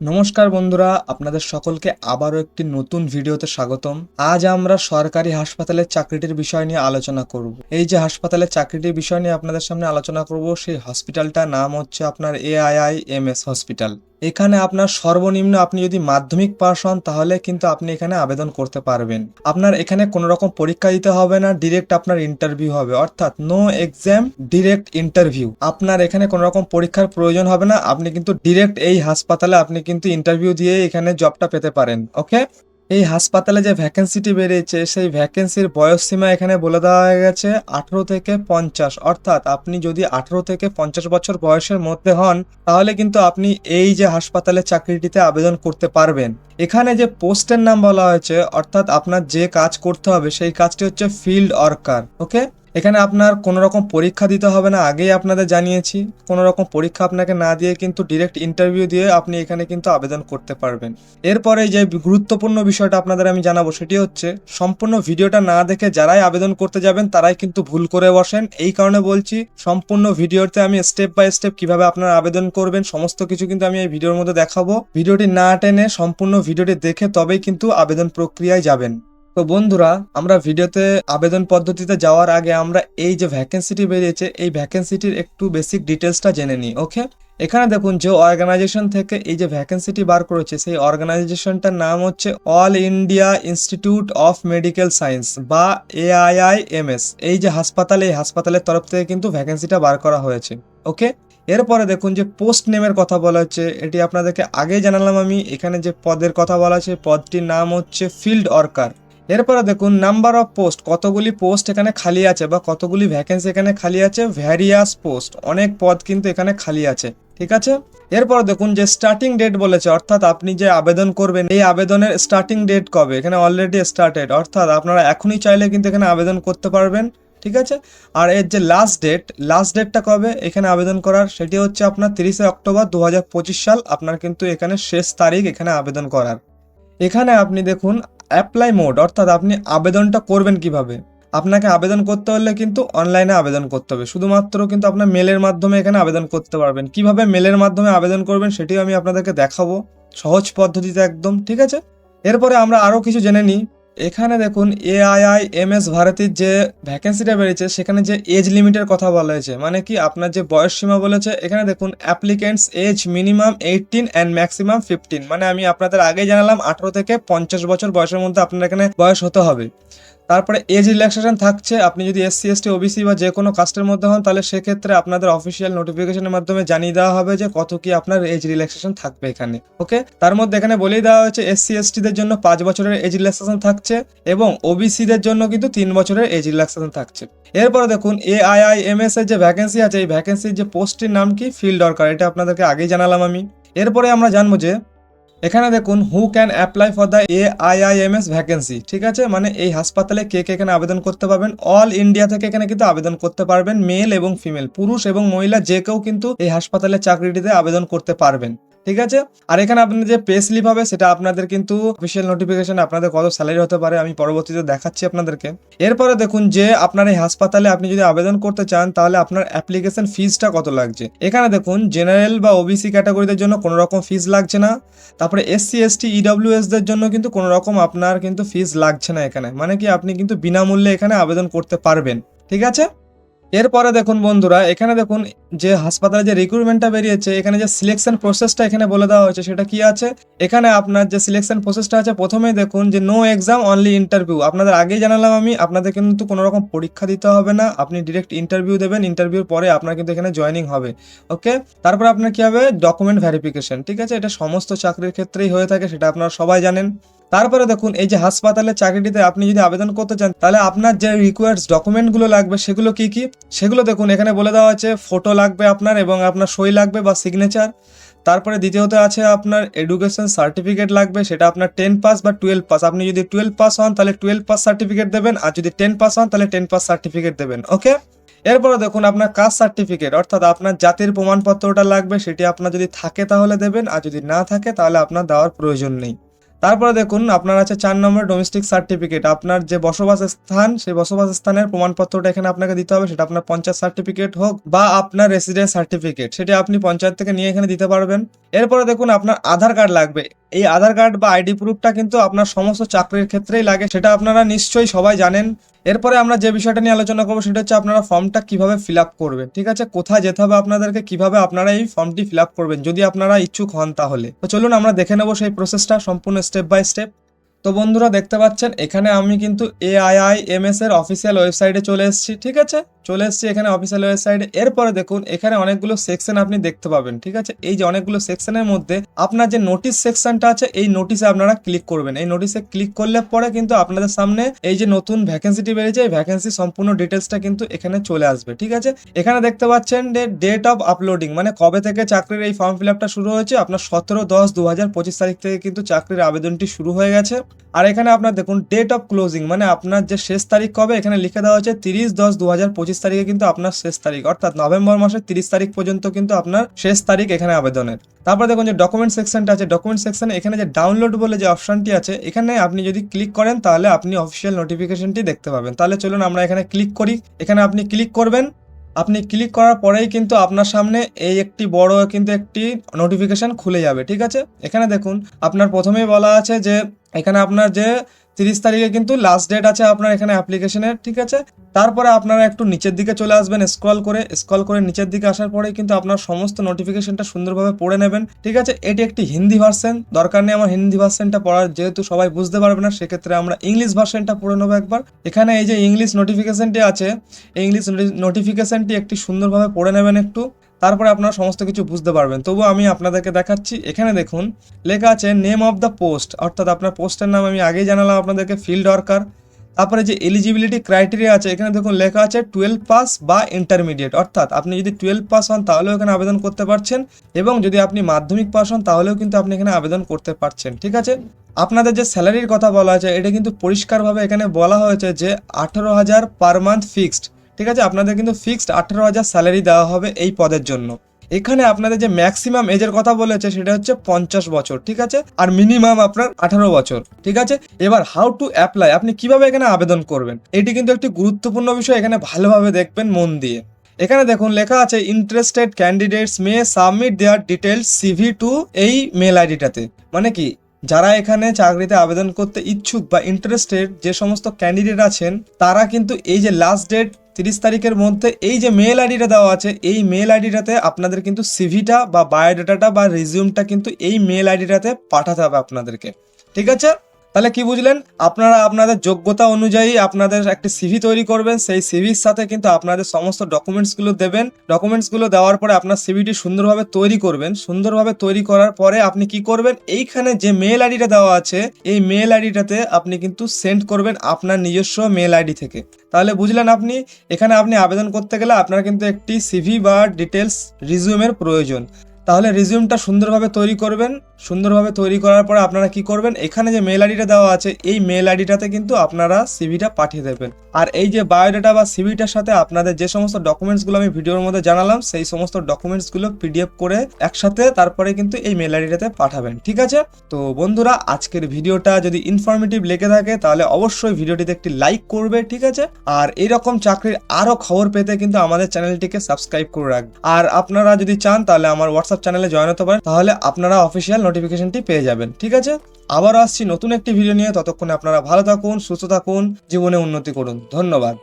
নমস্কার বন্ধুরা, আপনাদের সকলকে আবারও একটি নতুন ভিডিওতে স্বাগতম। আজ আমরা সরকারি হাসপাতালের চাকরিটির বিষয় নিয়ে আলোচনা করব। এই যে হাসপাতালের চাকরিটির বিষয় নিয়ে আপনাদের সামনে আলোচনা করব, সেই হসপিটালটার নাম হচ্ছে আপনার এআইআই এম এস হসপিটাল। এখানে আপনার সর্বনিম্ন আপনি যদি মাধ্যমিক পাশ হন, তাহলে কিন্তু আপনি এখানে আবেদন করতে পারবেন। আপনার এখানে কোনো রকম পরীক্ষা দিতে হবে না ডিরেক্ট আপনার ইন্টারভিউ হবে। অর্থাৎ নো এক্সাম ডিরেক্ট ইন্টারভিউ আপনার এখানে কোনো রকম পরীক্ষার প্রয়োজন হবে না। আপনি কিন্তু ডিরেক্ট এই হাসপাতালে আপনি কিন্তু ইন্টারভিউ দিয়ে এখানে জবটা পেতে পারেন। ওকে এই হাসপাতালে যে ভ্যাকেন্সিটি বেরিয়েছে সেই ভ্যাকেন্সির বয়স সীমা এখানে বলে দেওয়া হয়ে গেছে আঠেরো থেকে পঞ্চাশ। অর্থাৎ আপনি যদি আঠেরো থেকে পঞ্চাশ বছর বয়সের মধ্যে হন, তাহলে কিন্তু আপনি এই যে হাসপাতালে চাকরিটিতে আবেদন করতে পারবেন। এখানে যে পোস্টের নাম বলা হয়েছে, অর্থাৎ আপনার যে কাজ করতে হবে, সেই কাজটি হচ্ছে ফিল্ড ওয়ার্কার ওকে এখানে আপনার কোনো রকম পরীক্ষা দিতে হবে না, আগেই আপনাদের জানিয়েছি। কোনো রকম পরীক্ষা আপনাকে না দিয়ে কিন্তু ডিরেক্ট ইন্টারভিউ দিয়ে আপনি এখানে কিন্তু আবেদন করতে পারবেন। এরপরে যে গুরুত্বপূর্ণ বিষয়টা আপনাদের আমি জানাব সেটি হচ্ছে, সম্পূর্ণ ভিডিওটা না দেখে যারাই আবেদন করতে যাবেন, তারাই কিন্তু ভুল করে বসেন। এই কারণে বলছি, সম্পূর্ণ ভিডিওতে আমি স্টেপ বাই স্টেপ কীভাবে আপনারা আবেদন করবেন, সমস্ত কিছু কিন্তু আমি এই ভিডিওর মধ্যে দেখাবো। ভিডিওটি না টেনে সম্পূর্ণ ভিডিওটি দেখে তবেই কিন্তু আবেদন প্রক্রিয়ায় যাবেন। তো বন্ধুরা, আমরা ভিডিওতে আবেদন পদ্ধতিতে যাওয়ার আগে আমরা এই যে ভ্যাকেন্সিটি বেরিয়েছে, এই ভ্যাকেন্সিটির একটু বেসিক ডিটেলসটা জেনে নিই ওকে এখানে দেখুন, যে অর্গানাইজেশন থেকে এই যে ভ্যাকেন্সিটি বার করেছে, সেই অর্গানাইজেশনটার নাম হচ্ছে All India Institute of Medical Science বা এআইআইএমএস এই যে হাসপাতাল, এই হাসপাতালের তরফ থেকে কিন্তু ভ্যাকেন্সিটা বার করা হয়েছে ওকে এরপরে দেখুন, যে পোস্ট নেমের কথা বলা হচ্ছে, এটি আপনাদেরকে আগেই জানালাম আমি, এখানে যে পদের কথা বলা আছে, পদটির নাম হচ্ছে ফিল্ড ওয়ার্কার এরপরে দেখুন নাম্বার অফ পোস্ট কতগুলি পোস্ট এখানে খালি আছে বা কতগুলি ভ্যাকেন্সি এখানে খালি আছে ভ্যারিয়াস পোস্ট অনেক পদ কিন্তু এখানে খালি আছে, ঠিক আছে? এরপর দেখুন, যে স্টার্টিং ডেট বলেছে, অর্থাৎ আপনি যে আবেদন করবেন, এই আবেদনের স্টার্টিং ডেট কবে? এখানে অলরেডি স্টার্টেড অর্থাৎ আপনারা এখনই চাইলে কিন্তু এখানে আবেদন করতে পারবেন, ঠিক আছে? আর এর যে লাস্ট ডেট লাস্ট ডেটটা কবে এখানে আবেদন করার, সেটি হচ্ছে আপনার তিরিশে অক্টোবর দু হাজার পঁচিশ সাল, আপনার কিন্তু এখানে শেষ তারিখ এখানে আবেদন করার। এখানে আপনি দেখুন অ্যাপ্লাই মোড অর্থাৎ আপনি আবেদনটা করবেন কীভাবে? আপনাকে আবেদন করতে হলে কিন্তু অনলাইনে আবেদন করতে হবে। শুধুমাত্র কিন্তু আপনার মেলের মাধ্যমে এখানে আবেদন করতে পারবেন। কীভাবে মেলের মাধ্যমে আবেদন করবেন সেটিও আমি আপনাদেরকে দেখাবো। সহজ পদ্ধতিতে একদম, ঠিক আছে? এরপরে আমরা আরও কিছু জেনে নিই। এখানে দেখুন এআইআই এম এস ভারতীর যে ভ্যাকেন্সিটা বেড়েছে, সেখানে যে এজ লিমিটের কথা বলা হয়েছে মানে কি আপনার যে বয়স সীমা বলেছে, এখানে দেখুন applicants age minimum eighteen and maximum fifteen মানে আমি আপনাদের আগেই জানালাম, আঠারো থেকে পঞ্চাশ বছর বয়সের মধ্যে আপনার এখানে বয়স হতে হবে। তারপরে এজ রিল্যাক্সেশন থাকছে, আপনি যদি এসসি এসটি ওবিসি বা যে কোনো কাস্টের মধ্যে হন, তাহলে সেক্ষেত্রে আপনাদের অফিসিয়াল নোটিফিকেশনের মাধ্যমে জানিয়ে দেওয়া হবে যে কত কি আপনার এজ রিল্যাক্সেশন থাকবে এখানে ওকে তার মধ্যে এখানে বলেই দেওয়া হয়েছে এসসি এসটিদের জন্য পাঁচ বছরের এজ রিল্যাক্সেশন থাকছে এবং ওবিসিদের জন্য কিন্তু তিন বছরের এজ রিল্যাক্সেশন থাকছে। এরপরে দেখুন A I I M S এর যে ভ্যাকেন্সি আছে, এই ভ্যাকেন্সির যে পোস্টটির নাম কি? ফিল্ড ওয়ার্কার এটা আপনাদেরকে আগেই জানালাম আমি। এরপরে আমরা জানব যে এখানে দেখুন who can apply for the A IIMS vacancy ঠিক আছে? মানে এই হাসপাতালে কে কে এখানে আবেদন করতে পারবেন? অল ইন্ডিয়া থেকে এখানে কিন্তু আবেদন করতে পারবেন মেল এবং ফিমেল পুরুষ এবং মহিলা, যে কেউ কিন্তু এই হাসপাতালে চাকরিটিতে আবেদন করতে পারবেন। ঠিক আছে? আর এখানে আপনাদের যে পে স্লিপ হবে, সেটা আপনাদের কিন্তু অফিসিয়াল নোটিফিকেশন আপনাদের কত স্যালারি হতে পারে, আমি পরবর্তীতে দেখাচ্ছি আপনাদেরকে। এরপরে দেখুন যে, আপনার এই হাসপাতালে আপনি যদি আবেদন করতে চান, তাহলে আপনার অ্যাপ্লিকেশন ফিজটা কত লাগছে? এখানে দেখুন জেনারেল বা ওবিসি ক্যাটাগরিদের জন্য কোনো রকম ফিজ লাগছে না। তারপরে এসসি এসটি ইডব্লিউএস দের জন্য কিন্তু কোনো রকম আপনার কিন্তু ফিজ লাগছে না এখানে। মানে কি, আপনি কিন্তু বিনামূল্যে এখানে আবেদন করতে পারবেন। ঠিক আছে? এরপরে দেখুন বন্ধুরা, এখানে দেখুন যে হাসপাতালে যে রিক্রুটমেন্টটা বেরিয়েছে, এখানে যে সিলেকশন প্রসেসটা এখানে বলে দেওয়া হয়েছে, সেটা কি আছে? এখানে আপনার যে সিলেকশন প্রসেসটা আছে, প্রথমেই দেখুন যে নো এক্সাম অনলি ইন্টারভিউ আপনাদের আগেই জানালাম আমি, আপনাদের কিন্তু কোনো রকম পরীক্ষা দিতে হবে না, আপনি ডিরেক্ট ইন্টারভিউ দেবেন ইন্টারভিউর পরে আপনার কিন্তু এখানে জয়েনিং হবে ওকে তারপর আপনার কি হবে? ডকুমেন্ট ভেরিফিকেশন ঠিক আছে? এটা সমস্ত চাকরির ক্ষেত্রেই হয়ে থাকে, সেটা আপনারা সবাই জানেন। তারপরে দেখুন, এই যে হাসপাতালের চাকরিটিতে আপনি যদি আবেদন করতে চান, তাহলে আপনার যে রিকোয়ার্ডস ডকুমেন্টগুলো লাগবে, সেগুলো কি কি? সেগুলো দেখুন, এখানে বলে দেওয়া আছে ফটো লাগবে আপনার এবং আপনার সই লাগবে বা সিগনেচার তারপরে দ্বিতীয়ত আছে আপনার এডুকেশন সার্টিফিকেট লাগবে, সেটা আপনার টেন পাস বা টুয়েলভ পাস আপনি যদি টুয়েলভ পাস হন, তাহলে টুয়েলভ পাস সার্টিফিকেট দেবেন, আর যদি টেন পাস হন, তাহলে টেন পাস সার্টিফিকেট দেবেন ওকে এরপরে দেখুন, আপনার কাস্ট সার্টিফিকেট অর্থাৎ আপনার জাতির প্রমাণপত্রটা লাগবে, সেটি আপনার যদি থাকে তাহলে দেবেন, আর যদি না থাকে, তাহলে আপনার দেওয়ার প্রয়োজন নেই। তারপরে দেখুন, আপনার আছে চার নম্বর ডোমেস্টিক সার্টিফিকেট আপনার যে বসবাস স্থান, সেই বসবাস স্থানের প্রমাণপত্রটা এখানে আপনাকে দিতে হবে। সেটা আপনার পঞ্চায়েত সার্টিফিকেট হোক বা আপনার রেসিডেন্স সার্টিফিকেট সেটা আপনি পঞ্চায়েত থেকে নিয়ে এখানে দিতে পারবেন। এরপরে দেখুন, আপনার আধার কার্ড লাগবে। এই আধার কার্ড বা আইডি প্রুফটা কিন্তু আপনার সমস্ত চাকরির ক্ষেত্রেই লাগে। সেটা আপনারা নিশ্চয়ই সবাই জানেন। এরপরে আমরা যে বিষয়টা নিয়ে আলোচনা করব সেটা হচ্ছে আপনারা ফর্মটা কীভাবে ফিল আপ করবেন ঠিক আছে? কোথায় যেতে হবে আপনাদেরকে, কীভাবে আপনারা এই ফর্মটি ফিল আপ করবেন, যদি আপনারা ইচ্ছুক হন তাহলে। তো চলুন আমরা দেখে নেব সেই প্রসেসটা সম্পূর্ণ স্টেপ বাই স্টেপ তো বন্ধুরা দেখতে পাচ্ছেন, এখানে আমি কিন্তু এআইআই এম এস এর অফিসিয়াল ওয়েবসাইটে চলে এসেছি, ঠিক আছে? চলে এসেছি এখানে অফিসিয়াল ওয়েবসাইটে এরপরে দেখুন, এখানে অনেকগুলো সেকশন আপনি দেখতে পাবেন, ঠিক আছে? এই যে অনেকগুলো সেকশনের মধ্যে আপনার যে নোটিশ সেকশনটা আছে, এই নোটিশে আপনারা ক্লিক করবেন। এই নোটিশে ক্লিক করলে পরে কিন্তু আপনাদের সামনে এই যে নতুন ভ্যাকেন্সিটি বেরিয়েছে, এই ভ্যাকেন্সি সম্পূর্ণ ডিটেলসটা কিন্তু এখানে চলে আসবে, ঠিক আছে? এখানে দেখতে পাচ্ছেন যে ডেট অফ আপলোডিং মানে কবে থেকে চাকরির এই ফর্ম ফিল আপটা শুরু হয়েছে, আপনার সতেরো দশ দু হাজার পঁচিশ তারিখ থেকে কিন্তু চাকরির আবেদনটি শুরু হয়ে গেছে। আর এখানে আপনার দেখুন ডেট অফ ক্লোজিং মানে আপনার যে শেষ তারিখ কবে, এখানে লিখে দেওয়া হচ্ছে তিরিশ দশ দু হাজার পঁচিশ তারিখে কিন্তু আপনার শেষ তারিখ। অর্থাৎ নভেম্বর মাসের তিরিশ তারিখ পর্যন্ত কিন্তু আপনার শেষ তারিখ এখানে আবেদনের। তারপর দেখুন যে ডকুমেন্ট সেকশনটা আছে। ডকুমেন্ট সেকশনে এখানে যে ডাউনলোড বলে যে অপশনটি আছে, এখানে আপনি যদি ক্লিক করেন তাহলে আপনি অফিসিয়াল নোটিফিকেশনটি দেখতে পাবেন। তাহলে চলুন আমরা এখানে ক্লিক করি। এখানে আপনি ক্লিক করবেন। আপনি ক্লিক করার পরেই কিন্তু আপনার সামনে এই একটি বড় কিন্তু একটি নোটিফিকেশন খুলে যাবে, ঠিক আছে? এখানে দেখুন, আপনার প্রথমেই বলা আছে যে এখানে আপনার যে তিরিশ তারিখে কিন্তু লাস্ট ডেট আছে আপনার এখানে অ্যাপ্লিকেশনের ঠিক আছে? তারপরে আপনারা একটু নিচের দিকে চলে আসবেন স্ক্রল করে স্ক্রল করে নিচের দিকে আসার পরেই কিন্তু আপনার সমস্ত নোটিফিকেশনটা সুন্দরভাবে পড়ে নেবেন, ঠিক আছে? এটি একটি হিন্দি ভার্সন দরকার নেই আমার হিন্দি ভার্সনটা পড়ার, যেহেতু সবাই বুঝতে পারবে না, সেক্ষেত্রে আমরা ইংলিশ ভার্সনটা পড়ে নেব একবার। এখানে এই যে ইংলিশ নোটিফিকেশনটি আছে ইংলিশ নোটিফিকেশনটি একটি সুন্দরভাবে পড়ে নেবেন একটু। তারপরে আপনারা সমস্ত কিছু বুঝতে পারবেন। তবু আমি আপনাদেরকে দেখাচ্ছি, এখানে দেখুন, লেখা আছে নেম অফ দ্য পোস্ট অর্থাৎ আপনার পোস্টের নাম আমি আগেই জানালাম আপনাদেরকে ফিল্ড ওয়ার্কার তারপরে যে এলিজিবিলিটি ক্রাইটেরিয়া আছে, এখানে দেখুন লেখা আছে টুয়েলভ পাস বা ইন্টারমিডিয়েট অর্থাৎ আপনি যদি টুয়েলভ পাস হন, তাহলেও এখানে আবেদন করতে পারছেন এবং যদি আপনি মাধ্যমিক পাস হন, তাহলেও কিন্তু আপনি এখানে আবেদন করতে পারছেন, ঠিক আছে? আপনাদের যে স্যালারির কথা বলা আছে, এটা কিন্তু পরিষ্কারভাবে এখানে বলা হয়েছে যে আঠেরো হাজার পার মান্থ ফিক্সড ঠিক আছে? আপনাদের কিন্তু ফিক্সড আঠেরো হাজার স্যালারি দেওয়া হবে এই পদের জন্য। এখানে আপনাদের যে ম্যাক্সিমাম এজের কথা বলেছে, সেটা হচ্ছে পঞ্চাশ বছর, ঠিক আছে? আর মিনিমাম আপনার আঠারো বছর, ঠিক আছে? এবার হাউ টু অ্যাপ্লাই আপনি কীভাবে এখানে আবেদন করবেন? এটি কিন্তু একটি গুরুত্বপূর্ণ বিষয়, এখানে ভালোভাবে দেখবেন মন দিয়ে। এখানে দেখুন, লেখা আছে interested candidates may submit their details CV to এই মেল আইডিটাতে মানে কি? যারা এখানে চাকরিতে আবেদন করতে ইচ্ছুক বা ইন্টারেস্টেড যে সমস্ত ক্যান্ডিডেট আছেন, তারা কিন্তু এই যে লাস্ট ডেট তিরিশ তারিখের মধ্যে এই যে মেল আইডিটা দেওয়া আছে, এই মেল আইডিটাতে আপনাদের কিন্তু সিভিটা বা বায়োডাটাটা বা রেজিউমটা কিন্তু এই মেল আইডিটাতে পাঠাতে হবে আপনাদেরকে। ঠিক আছে? তাহলে কি বুঝলেন? আপনারা আপনাদের যোগ্যতা অনুযায়ী আপনাদের একটি সিভি তৈরি করবেন, সেই সিভির সাথে কিন্তু আপনাদের সমস্ত ডকুমেন্টসগুলো দেবেন। ডকুমেন্টসগুলো দেওয়ার পরে আপনার সিভিটি সুন্দরভাবে তৈরি করবেন। সুন্দরভাবে তৈরি করার পরে আপনি কি করবেন? এইখানে যে মেল আইডিটা দেওয়া আছে, এই মেল আইডিটাতে আপনি কিন্তু সেন্ড করবেন আপনার নিজস্ব মেল আইডি থেকে। তাহলে বুঝলেন আপনি, এখানে আপনি আবেদন করতে গেলে আপনার কিন্তু একটি সিভি বা ডিটেলস রিজিউমের প্রয়োজন। তাহলে রিজিউমটা সুন্দরভাবে তৈরি করবেন। সুন্দরভাবে তৈরি করার পরে আপনারা কি করবেন? এখানে যে মেল আইডিটা দেওয়া আছে, এই মেল আইডিটাতে কিন্তু আপনারা সিভিটা পাঠিয়ে দেবেন। আর এই যে বায়োডাটা বা সিভিটার সাথে আপনাদের যে সমস্ত ডকুমেন্টসগুলো আমি ভিডিওর মধ্যে জানালাম, সেই সমস্ত ডকুমেন্টসগুলো পিডিএফ করে একসাথে তারপরে কিন্তু এই মেল আইডিটাতে পাঠাবেন, ঠিক আছে? তো বন্ধুরা, আজকের ভিডিওটা যদি ইনফরমেটিভ লেগে থাকে, তাহলে অবশ্যই ভিডিওটিতে একটি লাইক করবে, ঠিক আছে? আর এইরকম চাকরির আরও খবর পেতে কিন্তু আমাদের চ্যানেলটিকে সাবস্ক্রাইব করে রাখবেন আর আপনারা যদি চান, তাহলে আমার হোয়াটসঅ্যাপ চ্যানেলে জয়েন হতে পারেন, তাহলে আপনারা অফিসিয়াল নোটিফিকেশনটি পেয়ে যাবেন, ঠিক আছে? আবার আসছি নতুন একটি ভিডিও নিয়ে, ততক্ষণে আপনারা ভালো থাকুন, সুস্থ থাকুন, জীবনে উন্নতি করুন, ধন্যবাদ।